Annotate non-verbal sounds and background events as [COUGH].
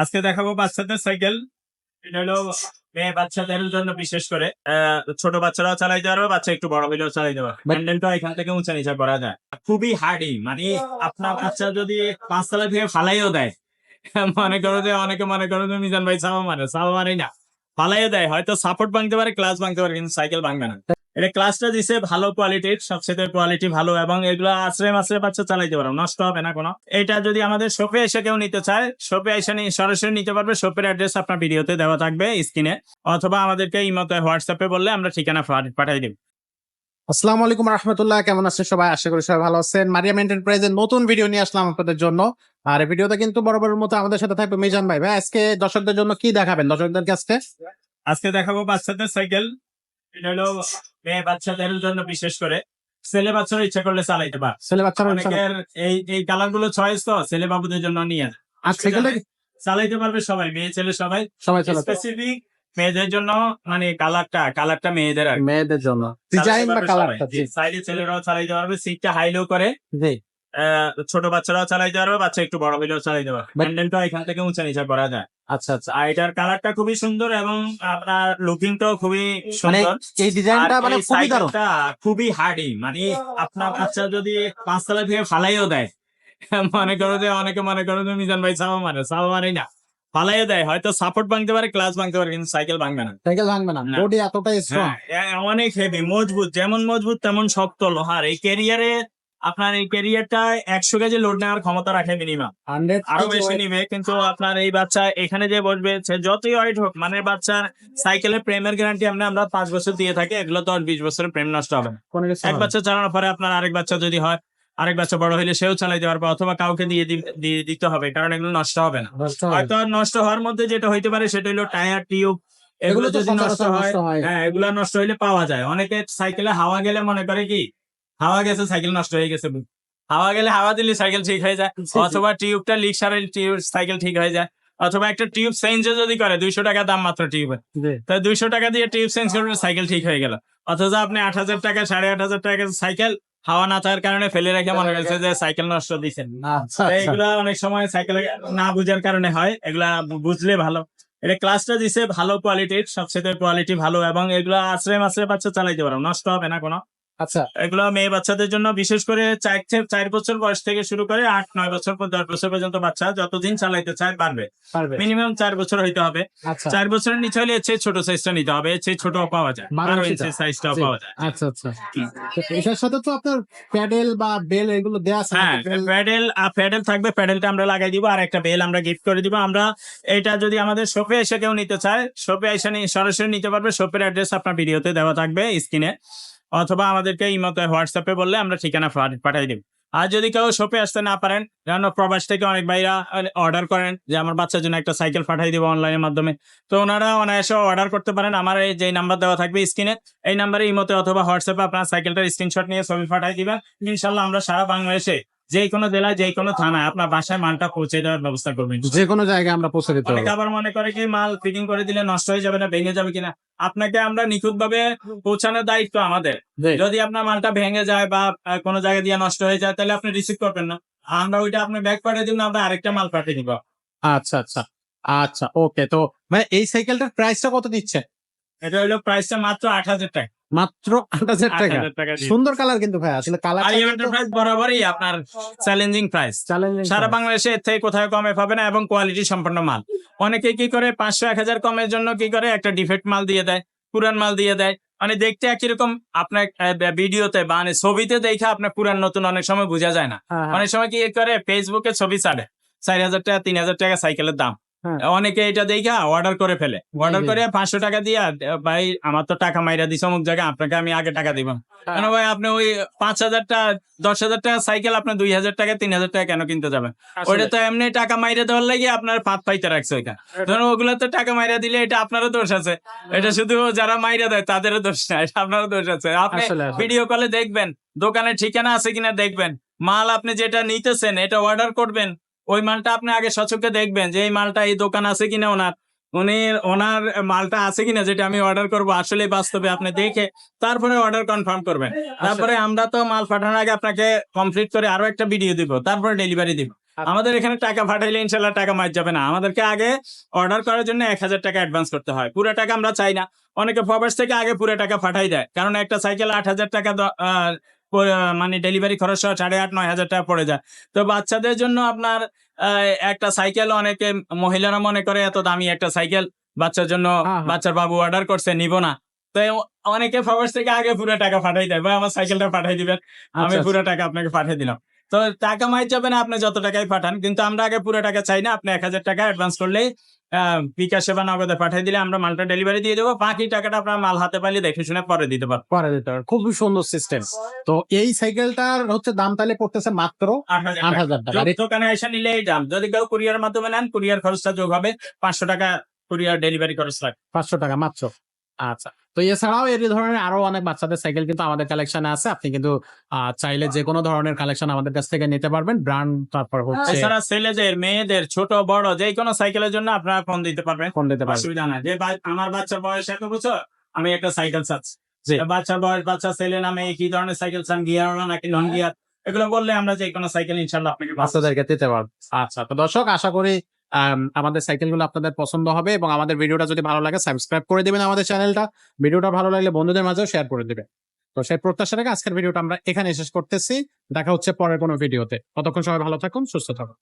আজকে দেখাবো বাচ্চাদের সাইকেল। এটা হলো মেয়ে বাচ্চাদের জন্য বিশেষ করে। ছোট বাচ্চারাও চালাইতে পারবে বাচ্চা একটু বড় হলেও চালাইতে পারবে হ্যান্ডেলটা এখান থেকে উঁচা নিচা করা যায়। খুবই হার্ডি মানে আপনার বাচ্চা যদি পাঁচতলা থেকে ফালাইও দেয় মনে করো যে অনেকে মনে করো যে মিজান ভাই সামা মানে সামা মারি না। ফালাইও দেয় হয়তো সাপোর্ট ভাঙতে পারে ক্লাস ভাঙতে পারে কিন্তু সাইকেল ভাঙবে না। এটা ক্লাসটা দিছে ভালো কোয়ালিটির সবচেয়ে কোয়ালিটি ভালো এবং এগুলো আশ্রয় মাশ্রয় বাচ্চা চালাইতে পারো। নষ্ট হবে না কোনো। এটা যদি আমাদের শপে এসে কেউ নিতে চায় শপে এসে সরাসরি নিতে পারবে। শপের অ্যাড্রেস আপনার ভিডিওতে দেওয়া থাকবে স্ক্রিনে অথবা আমাদেরকে ইমতে হোয়াটসঅ্যাপে বললে আমরা ঠিকানা পা- পাঠিয়ে দিব। আসসালামু আলাইকুম রহমতুল্লাহ। কেমন আছেন সবাই? আশা করি সবাই ভালো আছেন। মারিয়াম এন্টারপ্রাইজের নতুন ভিডিও নিয়ে আসলাম আপনাদের জন্য। আর এই ভিডিওতে কিন্তু বরাবরের মতো আমাদের সাথে থাকবে মিজান ভাই। ভাই আজকে দর্শকদের জন্য কি দেখাবেন? দর্শকদের কাছে আজকে দেখাবো বাচ্চাদের সাইকেল এটা হলো মেয়ে বাচ্চাদের জন্য বিশেষ করে। ছেলে বাচ্চারা ইচ্ছা করলে চালাইতে পারে। ছেলে বাচ্চারা অনেকের এই এই কালারগুলো চয়েস তো ছেলে বাবুদের জন্য নিয়ে। আর সাইকেলটা চালাইতে পারবে সবাই মেয়ে ছেলে সবাই। সবাই স্পেসিফিক মেয়েদের জন্য মানে কালারটা কালারটা মেয়েদের আর মেয়েদের জন্য। ডিজাইন বা কালারটা চাইলে ছেলেরাও চালাইতে পারবে সিটটা হাই লো করে। জি। ছোট বাচ্চারাও চালাইতে পারবে বাচ্চা একটু বড় হলেও চালাইতে পারবে। হ্যান্ডেলটা এখান থেকে উঁচা নিচা করা যায়। আচ্ছা আচ্ছা। আর এটার কালারটা খুবই সুন্দর এবং আপনার লুকিংটাও খুবই মানে সুন্দর। এই ডিজাইনটা মানে খুবই দারুণ। খুবই হার্ডি মানে আপনার বাচ্চা যদি পাঁচতলা থেকে ফালাইও দেয় মনে করো যে অনেকে মনে করো যে মিজান ভাই সামা মারে সামা মারি না। ফালাইও দেয় হয়তো সাপোর্ট ভাঙতে পারে ক্লাস ভাঙতে পারে কিন্তু সাইকেল ভাঙবে না। সাইকেল ভাঙবে না। না। বডি এতটাই স্ট্রং হ্যাঁ অনেক হেভি মজবুত যেমন মজবুত তেমন শক্ত লোহার। এই ক্যারিয়ারে আপনার এই ক্যারিয়ারটা একশো কেজি লোড নেওয়ার ক্ষমতা রাখে মিনিমাম আরও বেশি নিবে কিন্তু আপনার এই বাচ্চা এখানে যে বসবে সে যতই ওয়াইট হোক মানে বাচ্চার সাইকেলের প্রেমের গ্যারান্টি আমরা আমরা পাঁচ বছর দিয়ে থাকি এগুলো দশ বিশ বছরের প্রেম নষ্ট হবে এক বাচ্চা চালানোর পরে আপনার আরেক বাচ্চা যদি হয় আরেক বাচ্চা বড় হইলে সেও চালাইতে পারবে অথবা কাউকে দিয়ে দিয়ে দিতে হবে কারণ এগুলো নষ্ট হবে না। হয়তো নষ্ট হওয়ার মধ্যে যেটা হইতে পারে সেটা হলো টায়ার টিউব এগুলো যদি নষ্ট হয় হ্যাঁ। এগুলো নষ্ট হইলে পাওয়া যায়। অনেকে সাইকেলে হাওয়া গেলে মনে করে কি হাওয়া গেছে সাইকেল নষ্ট হয়ে গেছে। হাওয়া গেলে হাওয়া দিলে সাইকেল ঠিক হয়ে যায়। [LAUGHS] অথবা টিউবটা লিক সারাই টিউব সাইকেল ঠিক হয়ে যায়। অথবা একটা টিউব চেঞ্জ যদি করে দুইশো টাকা দাম মাত্র টিউবের জি। তাই দুইশো টাকা দিয়ে টিউব চেঞ্জ করবে সাইকেল ঠিক হয়ে গেল। অথচ আপনি আট হাজার টাকা সাড়ে আট হাজার টাকা সাইকেল হাওয়া না থাকার কারণে ফেলে রেখে মনে করছে যে সাইকেল নষ্ট দিচ্ছেন। এগুলা অনেক সময় সাইকেল না বুঝার কারণে হয়। এগুলা বুঝলে ভালো। এটা ক্লাসটা দিছে ভালো কোয়ালিটির সবচেয়ে কোয়ালিটি ভালো এবং এগুলা আশ্রয় মাশ্রয় বাচ্চা চালাইতে পারো। নষ্ট হবে না কোনো। আচ্ছা। এগুলো মেয়ে বাচ্চাদের জন্য বিশেষ করে চার চার বছর বয়স থেকে শুরু করে আট নয় বছর পর দশ বছর পর্যন্ত বাচ্চা যতদিন চালাইতে চায় পারবে পারবে মিনিমাম চার বছর হইতে হবে। আচ্ছা। চার বছরের নিচে হলে চেয়ে ছোট সাইজটা নিতে হবে চেয়ে ছোট পাওয়া যায়। বারো ইঞ্চি সাইজটাও পাওয়া যায়। আচ্ছা আচ্ছা। এটার সাথে তো আপনার প্যাডেল বা বেল এগুলো দেয়া আছে। হ্যাঁ নাকি? Bell- প্যাডেল প্যাডেল থাকবে প্যাডেলটা আমরা লাগাই দিব আর একটা বেল আমরা গিফট করে দিব। আমরা এটা যদি আমাদের শপে এসে কেউ নিতে চায় শপে এসে সরাসরি নিতে পারবে শপের অ্যাড্রেস আপনার ভিডিওতে দেওয়া থাকবে স্ক্রিনে অথবা আমাদেরকে ইমতে হোয়াটসঅ্যাপে বললে আমরা ঠিকানা পাঠিয়ে দিব। আর যদি কেউ শপে আসতে না পারেন, যেন প্রবাস থেকে অনেক ভাইরা অর্ডার করেন যে আমার বাচ্চার জন্য একটা সাইকেল পাঠিয়ে দেবো অনলাইনের মাধ্যমে। তো ওনারা অনায়াসে অর্ডার করতে পারেন। আমার এই যে নাম্বার দেওয়া থাকবে স্ক্রিনে এই নাম্বারে ইমতে অথবা হোয়াটসঅ্যাপে আপনার সাইকেলটার স্ক্রিনশট নিয়ে ছবি পাঠিয়ে দিবেন। ইনশাল্লাহ আমরা সারা বাংলাদেশে যে কোনো জেলায় যে কোনো থানায় আপনার বাসায় মালটা পৌঁছে দেওয়ার ব্যবস্থা করবেন। যে কোনো জায়গায় আমরা পৌঁছে দিতে অনেকে আবার মনে করে কি মাল ফিটিং করে দিলে নষ্ট হয়ে যাবে না ভেঙে যাবে কিনা? আপনাকে আমরা নিখুঁত ভাবে পৌঁছানোর দায়িত্ব আমাদের। যদি আপনার মালটা ভেঙে যায় বা কোনো জায়গা দিয়ে নষ্ট হয়ে যায় তাহলে আপনি রিসিভ করবেন না। আমরা ওইটা আপনি ব্যাগ পাঠিয়ে দিন আমরা আরেকটা মাল পাঠিয়ে দিব। আচ্ছা আচ্ছা। আচ্ছা ওকে তো ভাই এই সাইকেলটার প্রাইসটা কত দিচ্ছে? এটা হলো প্রাইসটা মাত্র আট হাজার টাকা। মাত্র আট হাজার আট টাকা। সুন্দর কালার কিন্তু ভাই আসলে কালার বরাবরই আপনার চ্যালেঞ্জিং প্রাইস সারা বাংলাদেশে এর থেকে কোথাও কমে পাবে না এবং কোয়ালিটি সম্পন্ন মাল। অনেকে কি করে পাঁচশো এক হাজার কমের জন্য কি করে একটা ডিফেক্ট মাল দিয়ে দেয় পুরান মাল দিয়ে দেয়। মানে দেখতে একই রকম আপনার ভিডিওতে বা মানে ছবিতে দেখে আপনার পুরান নতুন অনেক সময় বোঝা যায় না। হ্যাঁ, অনেক সময় কি করে ফেসবুকে ছবি ছাড়ে। চার হাজার টাকা তিন হাজার টাকা সাইকেলের দাম। হ্যাঁ। অনেকে এটা দেখা অর্ডার করে ফেলে। অর্ডার করে পাঁচশো টাকা দিয়া ভাই আমার তো টাকা মাইরা দিছে অমুক জায়গায় আপনাকে আমি আগে টাকা দিব। হ্যাঁ। কেন ভাই আপনি ওই পাঁচ হাজার টাকা দশ হাজার টাকা সাইকেল আপনি দুই হাজার টাকা তিন হাজার টাকা কেন কিনতে যাবেন? ওইটা তো এমনি টাকা মাইরে দেওয়ার লাগে আপনার পাত পাইতে রাখছে ওইখানে ধরুন ওগুলো তো টাকা মাইরা দিলে এটা আপনারও দোষ আছে। এটা শুধু যারা মাইরা দেয় তাদেরও দোষ না এটা আপনারও দোষ আছে। আপনি। ভিডিও কলে দেখবেন দোকানের ঠিকানা আছে কিনা দেখবেন। মাল আপনি যেটা নিতেছেন এটা অর্ডার করবেন। ওই মালটা আপনি আগে সচক্ষে দেখবেন যে এই মালটা এই দোকান আছে কিনা ওনার। উনি ওনার মালটা আছে কিনা যেটা আমি অর্ডার করব আসলে বাস্তবে আপনি দেখে তারপরে অর্ডার কনফার্ম করবেন। তারপরে আমরা তো মাল পাঠানোর আগে আপনাকে কমপ্লিট করে আরও একটা ভিডিও দিব তারপরে ডেলিভারি দিব। আমাদের এখানে টাকা পাঠাইলে ইনশাল্লাহ টাকা মার যাবে না। আমাদেরকে আগে অর্ডার করার জন্য এক হাজার টাকা অ্যাডভান্স করতে হয়। পুরো টাকা আমরা চাই না। অনেকে ফবার্স থেকে আগে পুরো টাকা পাঠাই দেয়। কারণ একটা সাইকেল আট হাজার টাকা মানে ডেলিভারি খরচ সহ সাড়ে আট নয় হাজার টাকা পড়ে যায়। তো বাচ্চাদের জন্য আপনার আহ, একটা সাইকেল অনেকে মহিলারা মনে করে এত দামি একটা সাইকেল বাচ্চার জন্য হ্যাঁ, হ্যাঁ। বাচ্চার বাবু অর্ডার করছে নিব না। তো অনেকে ফবার্স থেকে আগে পুরো টাকা পাঠাই দেয় বা আমার সাইকেলটা পাঠাই দিবেন। আমি আচ্ছা, পুরো টাকা আপনাকে পাঠিয়ে দিলাম। তো টাকা মাই যাবে না আপনি যত টাকাই পাঠান কিন্তু আমরা আগে পুরো টাকা চাই না আপনি এক হাজার টাকা অ্যাডভান্স করলে আহ, বিকাশে বা নগদে পাঠিয়ে দিলে আমরা মালটা ডেলিভারি দিয়ে দেবো। বাকি টাকাটা আপনার মাল হাতে পাইলে দেখে শুনে পরে দিতে পারব করে দিতে পারবেন। খুবই সুন্দর সিস্টেম তো এই সাইকেলটার হচ্ছে দাম তাহলে পড়তেছে মাত্র আট হাজার আট টাকা। দোকানে এসে নিলে এই দাম। যদি কেউ কুরিয়ার মাধ্যমে নেন কুরিয়ার খরচটা যোগ হবে পাঁচশো টাকা কুরিয়ার ডেলিভারি খরচ লাগবে। পাঁচশো টাকা মাত্র। আচ্ছা। তো এছাড়াও এই ধরনের আরও অনেক বাচ্চাদের সাইকেল কিন্তু আমাদের কালেকশনে আছে। আপনি কিন্তু চাইলে যে কোনো ধরনের কালেকশন আমাদের কাছ থেকে নিতে পারবেন। ব্র্যান্ড তারপর হচ্ছে এছাড়া ছেলেদের মেয়েদের ছোট বড় যে কোনো সাইকেলের জন্য আপনারা ফোন দিতে পারবেন। ফোন দিতে পারবেন। অসুবিধা নাই। যে আমার বাচ্চার বয়স এত বছর আমি একটা সাইকেল চাচ্ছি। বাচ্চার বয়স বাচ্চা ছেলে নামে কি ধরনের সাইকেল চান গিয়ার নাকি নন গিয়ার এগুলো বললে আমরা যে কোনো সাইকেল ইনশাল্লাহ আপনাকে বাচ্চা বাচ্চাদেরকে দিতে পারবেন আচ্ছা তো দর্শক আশা করি আমাদের সাইকেলগুলো আপনাদের পছন্দ হবে এবং আমাদের ভিডিওটা যদি ভালো লাগে সাবস্ক্রাইব করে দেবেন আমাদের চ্যানেলটা। ভিডিওটা ভালো লাগলে বন্ধুদের মাঝেও শেয়ার করে দেবে তো সেই প্রত্যাশা রেখে আজকের ভিডিওটা আমরা এখানে শেষ করতেছি। দেখা হচ্ছে পরের কোনো ভিডিওতে। ততক্ষণ সবাই ভালো থাকুন, সুস্থ থাকুন।